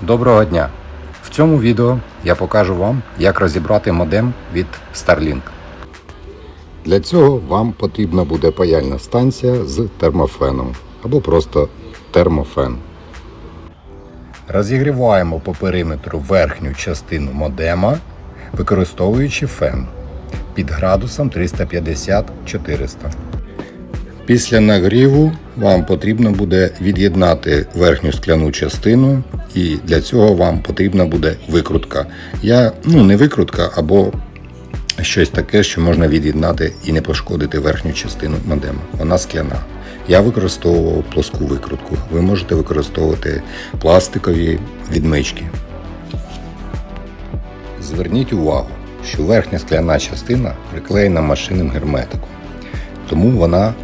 Доброго дня! В цьому відео я покажу вам, як розібрати модем від Starlink. Для цього вам потрібна буде паяльна станція з термофеном або просто термофен. Розігріваємо по периметру верхню частину модема, використовуючи фен під градусом 350-400. Після нагріву вам потрібно буде від'єднати верхню скляну частину, і для цього вам потрібна буде викрутка. Я, ну не викрутка, або щось таке, що можна від'єднати і не пошкодити верхню частину модема. Вона скляна. Я використовував плоску викрутку. Ви можете використовувати пластикові відмички. Зверніть увагу, що верхня скляна частина приклеєна машинним герметиком, тому вона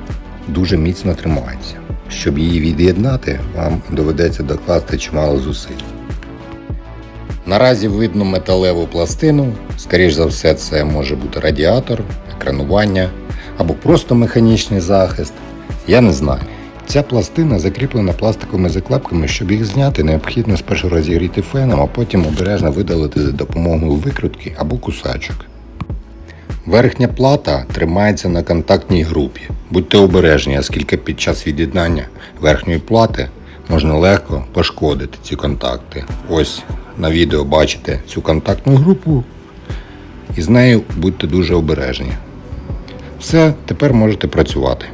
дуже міцно тримається. Щоб її від'єднати, вам доведеться докласти чимало зусиль. Наразі видно металеву пластину, скоріш за все, це може бути радіатор, екранування або просто механічний захист. Я не знаю. Ця пластина закріплена пластиковими заклепками, щоб їх зняти, необхідно спершу розігріти феном, а потім обережно видалити за допомогою викрутки або кусачок. Верхня плата тримається на контактній групі. Будьте обережні, оскільки під час від'єднання верхньої плати можна легко пошкодити ці контакти. Ось на відео бачите цю контактну групу, і з нею будьте дуже обережні. Все, тепер можете працювати.